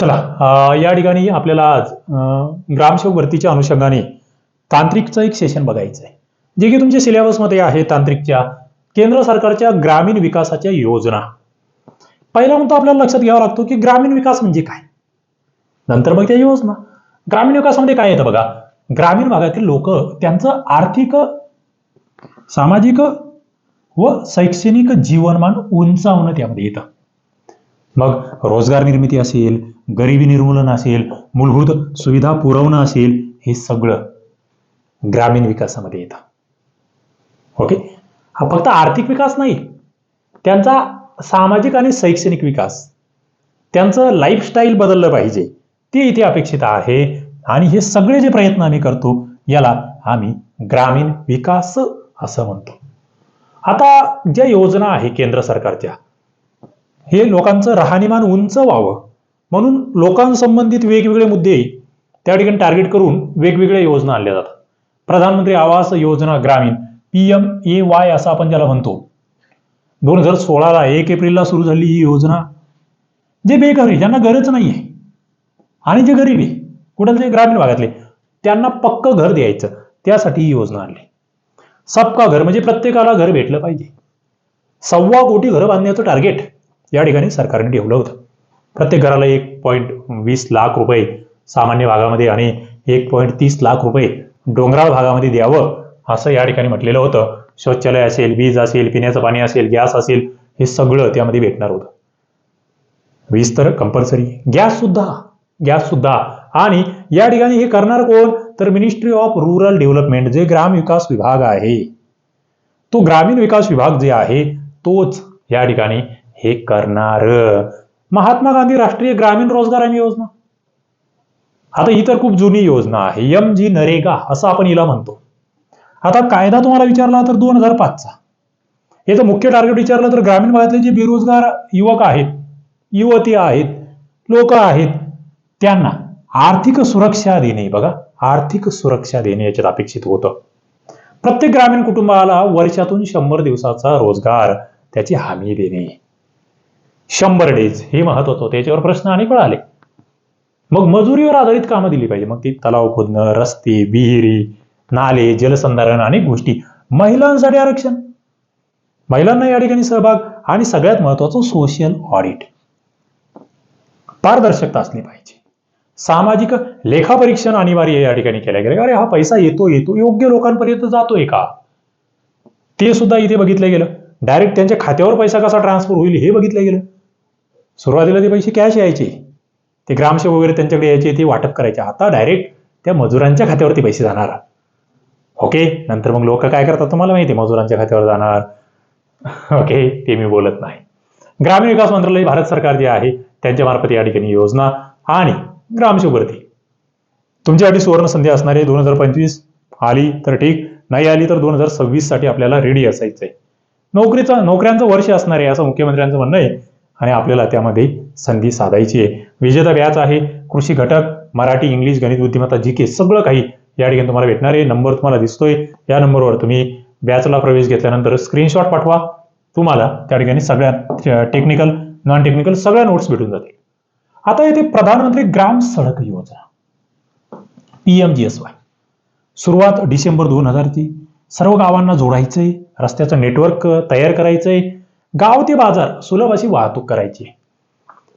चला या ठिकाणी आपल्याला आज ग्रामसेवक भरतीच्या अनुषंगाने तांत्रिकचं एक सेशन बघायचं आहे. जे की तुमच्या सिलेबसमध्ये आहे तांत्रिकच्या केंद्र सरकारच्या ग्रामीण विकासाच्या योजना. पहिला मुद्दा आपल्याला लक्षात घ्यावा लागतो की ग्रामीण विकास म्हणजे काय? नंतर मग त्या योजना. ग्रामीण विकासामध्ये काय येतं बघा? ग्रामीण भागातील लोक त्यांचं आर्थिक सामाजिक व शैक्षणिक जीवनमान उंचावणं त्यामध्ये येतं. मग रोजगार निर्मिती असेल गरिबी निर्मूलन असेल मूलभूत सुविधा पुरवणं असेल हे सगळं ग्रामीण विकासामध्ये येतं. ओके? हा फक्त आर्थिक विकास नाही त्यांचा सामाजिक आणि शैक्षणिक विकास. त्यांचं लाईफस्टाईल बदललं पाहिजे. ते इथे अपेक्षित आहे आणि हे सगळे जे प्रयत्न आम्ही करतो याला आम्ही ग्रामीण विकास असं म्हणतो. आता ज्या योजना आहे केंद्र सरकारच्या हे लोकांचं राहणीमान उंच व्हावं. म्हणून लोकांसंबंधित वेगवेगळे मुद्दे त्या ठिकाणी टार्गेट करून वेगवेगळ्या योजना आणल्या जातात. प्रधानमंत्री आवास योजना ग्रामीण पी एम ए वाय असं आपण ज्याला म्हणतो. दोन हजार सोळाला एक एप्रिलला सुरू झाली ही योजना. जे बेघर आहे ज्यांना गरज नाही आहे आणि जे गरीब आहे कुठलचे ग्रामीण भागातले त्यांना पक्क घर द्यायचं त्यासाठी ही योजना आणली. सबका घर म्हणजे प्रत्येकाला घर भेटलं पाहिजे. सव्वा कोटी घरं बांधण्याचं टार्गेट या ठिकाणी सरकारने ठेवलं होतं. प्रत्येक घराला एक पॉईंट वीस लाख रुपये सामान्य भागामध्ये आणि एक पॉईंट तीस लाख रुपये डोंगराळ भागामध्ये द्यावं असं या ठिकाणी म्हटलेलं होतं. शौचालय असेल वीज असेल पिण्याचं पाणी असेल गॅस असेल हे सगळं त्यामध्ये भेटणार होतं. वीज तर कंपल्सरी गॅस सुद्धा गॅस सुद्धा. आणि या ठिकाणी हे करणार कोण? तर मिनिस्ट्री ऑफ रुरल डेव्हलपमेंट जे ग्राम विकास विभाग आहे. तो ग्रामीण विकास विभाग जे आहे तोच या ठिकाणी हे करणार. महात्मा गांधी राष्ट्रीय ग्रामीण रोजगार हमी योजना. आता ही तर खूप जुनी योजना आहे. एम जी नरेगा असं आपण हिला म्हणतो. आता कायदा तुम्हाला विचारला तर दोन हजार पाचचा. याचं मुख्य टार्गेट विचारलं तर ग्रामीण भागातले जे बेरोजगार युवक आहेत युवती आहेत लोक आहेत त्यांना आर्थिक सुरक्षा देणे. बघा आर्थिक सुरक्षा देणे याच्यात अपेक्षित होतं. प्रत्येक ग्रामीण कुटुंबाला वर्षातून शंभर दिवसाचा रोजगार त्याची हमी देणे. शंभर डेज हे महत्वाचं होतं. याच्यावर प्रश्न अनेक वेळा आले मग मजुरीवर आधारित कामं दिली पाहिजे. मग ती तलाव खोदणं रस्ते विहिरी नाले जलसंधारण अनेक गोष्टी. महिलांसाठी आरक्षण. महिलांना या ठिकाणी सहभाग आणि सगळ्यात महत्वाचं सोशल ऑडिट पारदर्शकता असली पाहिजे. सामाजिक लेखापरीक्षण अनिवार्य या ठिकाणी केल्या गेलं. अरे हा पैसा येतो येतो. योग्य लोकांपर्यंत जातोय का? ते सुद्धा इथे बघितलं गेलं. डायरेक्ट त्यांच्या खात्यावर पैसा कसा ट्रान्सफर होईल हे बघितलं गेलं. सुरुवातीला ते पैसे कॅश यायचे. ते ग्रामसेवक वगैरे त्यांच्याकडे यायचे ते वाटप करायचे. आता डायरेक्ट त्या मजुरांच्या खात्यावरती पैसे जाणार. ओके नंतर मग लोक काय करतात तुम्हाला माहिती आहे मजुरांच्या खात्यावर जाणार. ओके ते मी बोलत नाही. ग्रामीण विकास मंत्रालय भारत सरकार जे आहे त्यांच्या मार्फत या ठिकाणी योजना आणि ग्रामसेवक वरती तुमच्यासाठी सुवर्ण संधी असणारे दोन हजार पंचवीस आली तर ठीक नाही आली तर दोन हजार सव्वीससाठी आपल्याला रेडी असायचं आहे नोकरीचा नोकऱ्यांचं वर्ष असणार आहे असं मुख्यमंत्र्यांचं म्हणणं आहे. आणि आपल्याला त्यामध्ये संधी साधायची आहे. विजेता व्याज आहे. कृषी घटक मराठी इंग्लिश गणित बुद्धिमत्ता जी के सगळं काही या ठिकाणी तुम्हाला भेटणार आहे. नंबर तुम्हाला दिसतोय. या नंबरवर तुम्ही बॅचला प्रवेश घेतल्यानंतर स्क्रीनशॉट पाठवा. तुम्हाला त्या ठिकाणी सगळ्या टेक्निकल नॉन टेक्निकल सगळ्या नोट्स भेटून जातील. आता येथे प्रधानमंत्री ग्राम सडक योजना. पीएमजीएसवाय सुरुवात डिसेंबर दोन हजारची सर्व गावांना जोडायचंय. रस्त्याचं नेटवर्क तयार करायचंय. गाव ते बाजार सुलभ अशी वाहतूक करायची.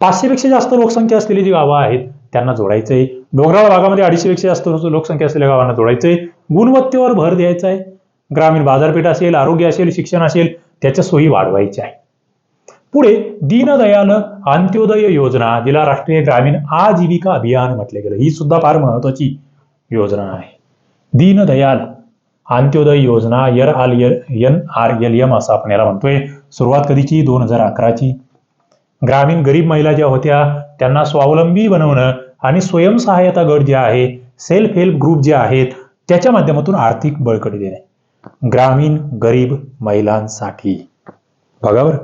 पाचशेपेक्षा जास्त लोकसंख्या असलेली जी गावं आहेत त्यांना जोडायचंय. डोंगराळ भागामध्ये अडीचशेपेक्षा जास्त लोकसंख्या असलेल्या गावांना जोडायचंय. गुणवत्तेवर भर द्यायचा आहे ग्रामीण बाजारपेठ असेल आरोग्य असेल शिक्षण असेल त्याच्या सोयी वाढवायच्या आहे पुढे दीनदयाल अंत्योदय योजना जिला राष्ट्रीय ग्रामीण आजीविका अभियान म्हटले गेलं. ही सुद्धा फार महत्वाची योजना आहे. दीनदयाल अंत्योदय योजना यर आल एन आर एल एम असं आपण याला म्हणतोय. सुरुवात कधीची? दोन हजार अकराची. ग्रामीण गरीब महिला ज्या होत्या त्यांना स्वावलंबी बनवणं आणि स्वयंसहाय्यता गट जे आहे सेल्फ हेल्प ग्रुप जे आहेत त्याच्या माध्यमातून आर्थिक बळकटी देणे. ग्रामीण गरीब महिलांसाठी. बघा बरं.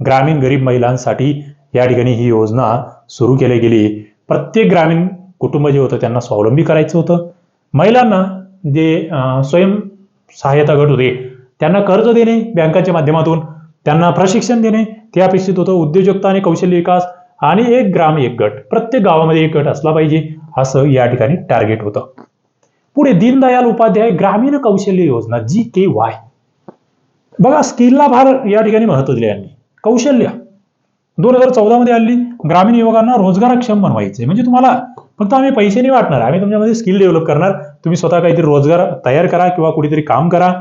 ग्रामीण गरीब महिलांसाठी या ठिकाणी ही योजना सुरू केली गेली. प्रत्येक ग्रामीण कुटुंब जे होतं त्यांना स्वावलंबी करायचं होतं. महिलांना जे स्वयं सहाय्यता गट होते त्यांना कर्ज देणे बँकाच्या माध्यमातून. त्यांना प्रशिक्षण देणे ते अपेक्षित होतं उद्योजकता आणि कौशल्य विकास आणि एक ग्राम एक गट. प्रत्येक गावामध्ये एक गट असला पाहिजे असं या ठिकाणी टार्गेट होतं. पुढे दीनदयाल उपाध्याय ग्रामीण कौशल्य योजना जी के वाय. बघा स्किलला फार या ठिकाणी महत्त्व दिले यांनी. कौशल्य. दोन हजार चौदा मध्ये आली ग्रामीण युवकांना रोजगारक्षम बनवायचे. म्हणजे तुम्हाला फक्त आम्ही पैसे नाही वाटणार आम्ही तुमच्यामध्ये स्किल डेव्हलप करणार. तुम्ही स्वतः काहीतरी रोजगार तयार करा किंवा कुठेतरी काम करा.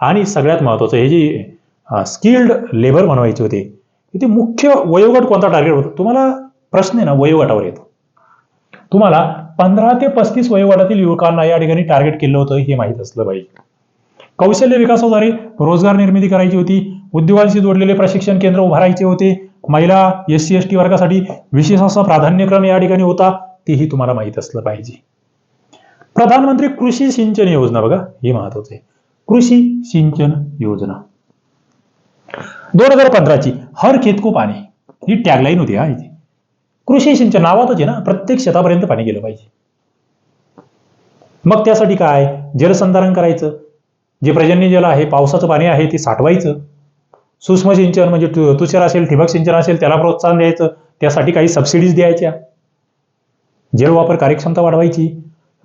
आणि सगळ्यात महत्वाचं हे जे स्किल्ड लेबर बनवायचे होते. इथे मुख्य वयोगट कोणता टार्गेट होता? तुम्हाला प्रश्न आहे ना वयोगटावर येतो. तुम्हाला पंधरा ते पस्तीस वयोगटातील युवकांना या ठिकाणी टार्गेट केलं होतं हे माहीत असलं पाहिजे. कौशल्य विकासाद्वारे रोजगार निर्मिती करायची होती उद्योगांशी जोडलेले प्रशिक्षण केंद्र उभारायचे होते महिला एस सी एस टी वर्गासाठी विशेष असा प्राधान्यक्रम या ठिकाणी होता तेही तुम्हाला माहीत असलं पाहिजे. प्रधानमंत्री कृषी सिंचन योजना बघा हे महत्वाचं आहे. कृषी सिंचन योजना. दोन हजार पंधराची हर खेत को पाणी ही टॅगलाईन होती हा इथे कृषी सिंचन नावातच आहे ना प्रत्येक शेतापर्यंत पाणी गेलं पाहिजे. मग त्यासाठी काय? जलसंधारण करायचं. जे प्रजन्य जल आहे पावसाचं पाणी आहे ते साठवायचं. सूक्ष्म सिंचन म्हणजे तुषार असेल ठिबक सिंचन असेल त्याला प्रोत्साहन द्यायचं. त्यासाठी काही सबसिडीज द्यायच्या. जलवापर कार्यक्षमता वाढवायची.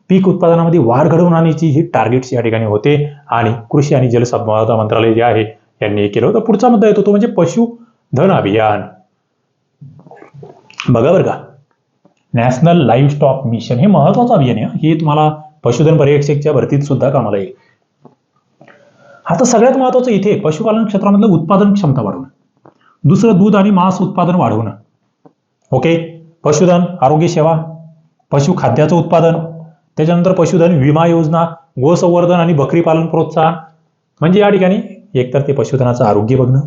पीक उत्पादनामध्ये वाढ घडवून आणायची. ही टार्गेट्स या ठिकाणी होते. आणि कृषी आणि जलसंपदा मंत्रालय जे आहे यांनी केलं होतं. पुढचा मुद्दा येतो तो म्हणजे पशुधन अभियान. बघा बरं का. नॅशनल लाईव्ह स्टॉक मिशन हे महत्वाचं अभियान आहे हे. तुम्हाला पशुधन पर्यवेक्षकच्या भरतीत सुद्धा कामाला येईल. आता सगळ्यात महत्वाचं इथे पशुपालन क्षेत्रामधलं उत्पादन क्षमता वाढवणं. दुसरं दूध आणि मांस उत्पादन वाढवणं. ओके पशुधन आरोग्य सेवा पशु खाद्याचं उत्पादन त्याच्यानंतर पशुधन विमा योजना गोसंवर्धन आणि बकरी पालन प्रोत्साहन. म्हणजे या ठिकाणी एकतर ते पशुधनाचं आरोग्य बघणं.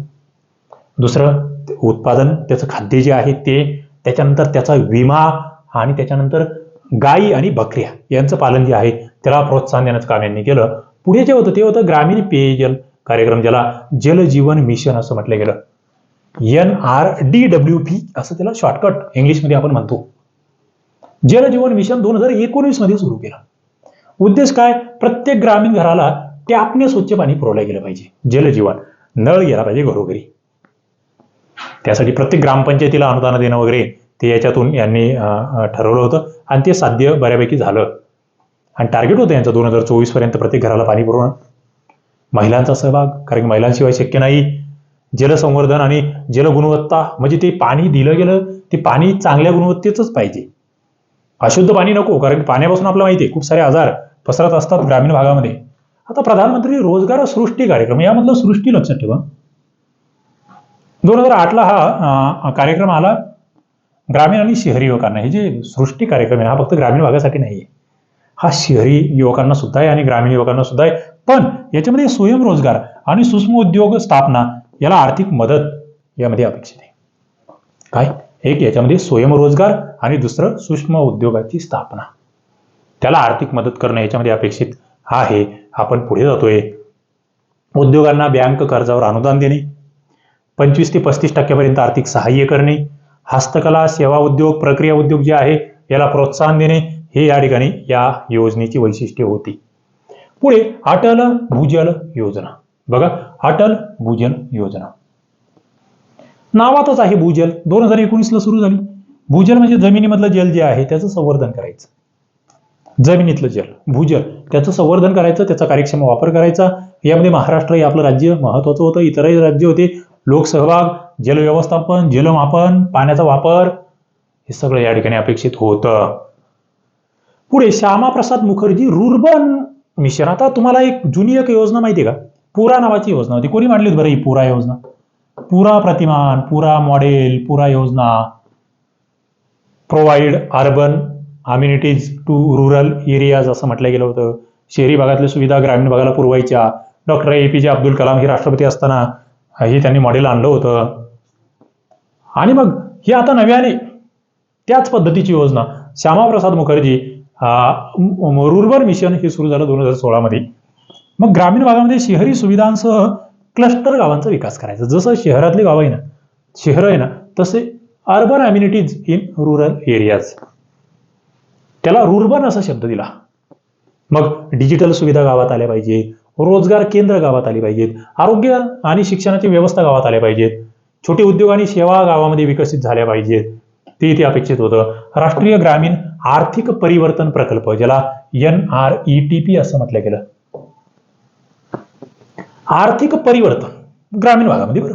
दुसरं उत्पादन त्याचं खाद्य जे आहे ते त्याच्यानंतर त्याचा विमा आणि त्याच्यानंतर गाई आणि बकऱ्या यांचं पालन जे आहे त्याला प्रोत्साहन देण्याचं काम यांनी केलं. पुढे जे होतं ते होतं ग्रामीण पेयजल कार्यक्रम ज्याला जलजीवन मिशन असं म्हटलं गेलं. N R D W P असं त्याला शॉर्टकट इंग्लिशमध्ये आपण म्हणतो. जलजीवन मिशन दोन हजार एकोणीसमध्ये सुरू केलं. उद्देश काय? प्रत्येक ग्रामीण घराला ते टॅपने स्वच्छ पाणी पुरवलं गेलं पाहिजे. जलजीवन नळ गेला पाहिजे घरोघरी. त्यासाठी प्रत्येक ग्रामपंचायतीला अनुदान देणं वगैरे ते याच्यातून यांनी ठरवलं होतं. आणि ते साध्य बऱ्यापैकी झालं. आणि टार्गेट होतं यांचं दोन हजार चोवीसपर्यंत प्रत्येक घराला पाणी पुरवणं. महिलांचा सहभाग कारण की महिलांशिवाय शक्य नाही. जलसंवर्धन आणि जलगुणवत्ता म्हणजे ते पाणी दिलं गेलं ते पाणी चांगल्या गुणवत्तेचंच पाहिजे. अशुद्ध पाणी नको कारण पाण्यापासून आपल्याला माहिती आहे खूप सारे आजार पसरत असतात ग्रामीण भागामध्ये. आता प्रधानमंत्री रोजगार सृष्टी कार्यक्रम यामधलं सृष्टी लक्षात ठेवा. दोन हजार आठला हा कार्यक्रम आला. ग्रामीण आणि शहरी युवकांना. हे जे सृष्टी कार्यक्रम आहे हा फक्त ग्रामीण भागासाठी नाही आहे हा शहरी युवकांना सुद्धा आहे आणि ग्रामीण युवकांना सुद्धा आहे. पण याच्यामध्ये स्वयंरोजगार आणि सूक्ष्म उद्योग स्थापना याला आर्थिक मदत यामध्ये अपेक्षित आहे. काय? एक याच्यामध्ये स्वयंरोजगार आणि दुसरं सूक्ष्म उद्योगाची स्थापना. त्याला आर्थिक मदत करणं याच्यामध्ये अपेक्षित आहे आपण पुढे जातोय. उद्योगांना बँक कर्जावर अनुदान देणे. पंचवीस ते पस्तीस टक्क्यापर्यंत आर्थिक सहाय्य करणे. हस्तकला सेवा उद्योग प्रक्रिया उद्योग जे आहे याला प्रोत्साहन देणे हे या ठिकाणी या योजनेची वैशिष्ट्ये होती. पुढे अटल भूजल योजना. बघा अटल भूजल योजना. नावातच आहे भूजल. दोन हजार एकोणीसला सुरू झाली. भूजल म्हणजे जमिनीमधलं जल जे आहे त्याचं संवर्धन करायचं. जमिनीतलं जल भूजल त्याचं संवर्धन करायचं त्याचा कार्यक्षम वापर करायचा. यामध्ये महाराष्ट्र हे आपलं राज्य महत्वाचं होतं. इतरही राज्य होते. लोकसहभाग जलव्यवस्थापन जलमापन पाण्याचा वापर हे सगळं या ठिकाणी अपेक्षित होतं. पुढे श्यामाप्रसाद मुखर्जी रुर्बन मिशन. आता तुम्हाला एक जुनी एक योजना माहिती आहे का? पुरा नावाची योजना होती. कोणी मांडली होती बरं ही पुरा योजना? पुरा प्रतिमान पुरा मॉडेल पुरा योजना. Provide urban amenities to rural areas असं म्हटलं गेलं होतं. शहरी भागातल्या सुविधा ग्रामीण भागाला पुरवायच्या. डॉक्टर ए पी जे अब्दुल कलाम हे राष्ट्रपती असताना हे त्यांनी मॉडेल आणलं होतं. आणि मग ही आता नव्याने त्याच पद्धतीची योजना. श्यामाप्रसाद मुखर्जी रुरबन मिशन हे सुरू झालं दोन हजार सोळामध्ये मग ग्रामीण भागामध्ये शहरी सुविधांसह क्लस्टर गावांचा विकास करायचा. जसं शहरातली गावं आहे ना शहरं आहे ना तसे urban amenities in rural areas त्याला रुर्बन असा शब्द दिला. मग डिजिटल सुविधा गावात आल्या पाहिजे रोजगार केंद्र गावात आली पाहिजेत. आरोग्य आणि शिक्षणाची व्यवस्था गावात आल्या पाहिजेत. छोटे उद्योग आणि सेवा गावामध्ये विकसित झाल्या पाहिजेत. ते इथे अपेक्षित होतं. राष्ट्रीय ग्रामीण आर्थिक परिवर्तन प्रकल्प ज्याला N R E T P असं म्हटलं गेलं. आर्थिक परिवर्तन. ग्रामीण भागामध्ये बरं.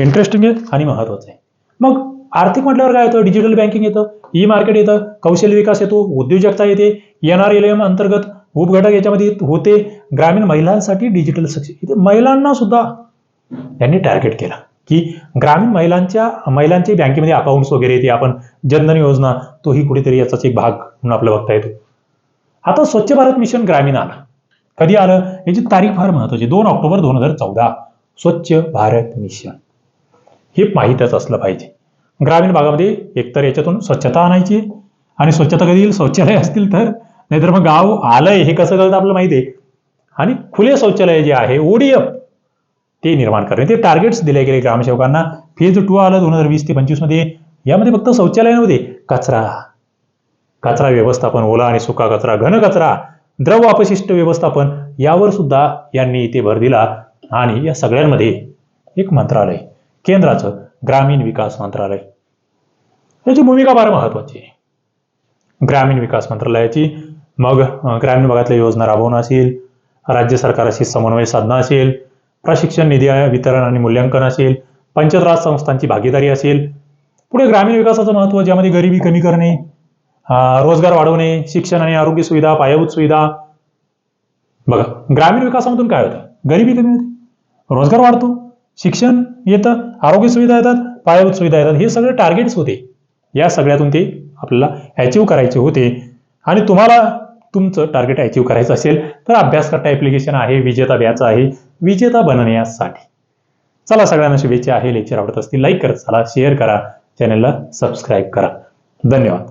इंटरेस्टिंग आहे आणि महत्वाचं आहे. मग आर्थिक म्हटल्यावर काय येतं डिजिटल बँकिंग येतं ई मार्केट येतं कौशल्य विकास येतो उद्योजकता येते एन आर एल एम अंतर्गत उपघटक याच्यामध्ये होते ग्रामीण महिलांसाठी डिजिटल सक्षम इथे महिलांना सुद्धा त्यांनी टार्गेट केला. की ग्रामीण महिलांच्या महिलांचे बँकेमध्ये अकाउंट्स वगैरे येते आपण जनधन योजना तोही कुठेतरी याचाच एक भाग म्हणून आपला बघता येतो. आता स्वच्छ भारत मिशन ग्रामीण आलं. कधी आलं? याची तारीख फार महत्वाची दोन ऑक्टोबर दोन हजार चौदा. स्वच्छ भारत मिशन. हे माहीतच असलं पाहिजे. ग्रामीण भागामध्ये एकतर याच्यातून स्वच्छता आणायची आणि स्वच्छता कधी येईल शौचालय असतील तर नाहीतर मग गाव आलंय हे कसं कळतं आपलं माहिती आहे? आणि खुले शौचालय जे आहे ओडीएफ ते निर्माण करणे. ते टार्गेट्स दिले गेले ग्रामसेवकांना. फेज टू आलं दोन हजार वीस ते पंचवीसमध्ये. यामध्ये फक्त शौचालय नव्हते कचरा. कचरा व्यवस्थापन ओला आणि सुका कचरा घन कचरा द्रव अपशिष्ट व्यवस्थापन यावर सुद्धा यांनी इथे भर दिला. आणि या सगळ्यांमध्ये एक मंत्रालय केंद्राचं ग्रामीण विकास मंत्रालय. याची भूमिका फार महत्वाची आहे. ग्रामीण विकास मंत्रालयाची मग ग्रामीण भागातल्या योजना राबवणं असेल राज्य सरकाराशी समन्वय साधणं असेल प्रशिक्षण निधी वितरण आणि मूल्यांकन असेल पंचायत राज संस्थांची भागीदारी असेल पुढे ग्रामीण विकासाचं महत्त्व ज्यामध्ये गरिबी कमी करणे रोजगार वाढवणे शिक्षण आणि आरोग्य सुविधा पायाभूत सुविधा. बघा ग्रामीण विकासामधून काय होतं? गरिबी कमी होते. रोजगार वाढतो शिक्षण येतं आरोग्य सुविधा येतात पायाभूत सुविधा येतात. हे सगळे टार्गेट्स होते. या सगळ्यातून ते आपल्याला अचीव करायचे होते. आणि तुम्हाला तुमचं टार्गेट अचीव करायचं असेल तर अभ्यास करता ॲप्लिकेशन आहे विजेता बॅच आहे विजेता बनण्यासाठी. चला सगळ्यांना शुभेच्छा. आहे लेक्चर आवडत असतील लाईक करत चला शेअर करा चॅनलला सबस्क्राईब करा. धन्यवाद.